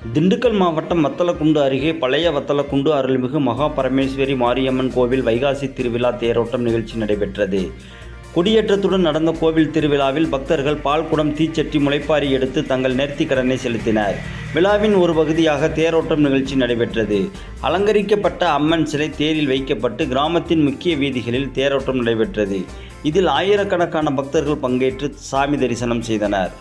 திண்டுக்கல் மாவட்டம் வத்தலக்குண்டு அருகே பழைய வத்தலக்குண்டு அருள்மிகு மகா பரமேஸ்வரி மாரியம்மன் கோவில் வைகாசி திருவிழா தேரோட்டம் நிகழ்ச்சி நடைபெற்றது. கொடியேற்றத்துடன் நடந்த கோவில் திருவிழாவில் பக்தர்கள் பால்குடம் தீச்சட்டி முளைப்பாரி எடுத்து தங்கள் நேர்த்திக்கடனை செலுத்தினர். விழாவின் ஒரு பகுதியாக தேரோட்டம் நிகழ்ச்சி நடைபெற்றது. அலங்கரிக்கப்பட்ட அம்மன் சிலை தேரில் வைக்கப்பட்டு கிராமத்தின் முக்கிய வீதிகளில் தேரோட்டம் நடைபெற்றது. இதில் ஆயிரக்கணக்கான பக்தர்கள் பங்கேற்று சாமி தரிசனம் செய்தனர்.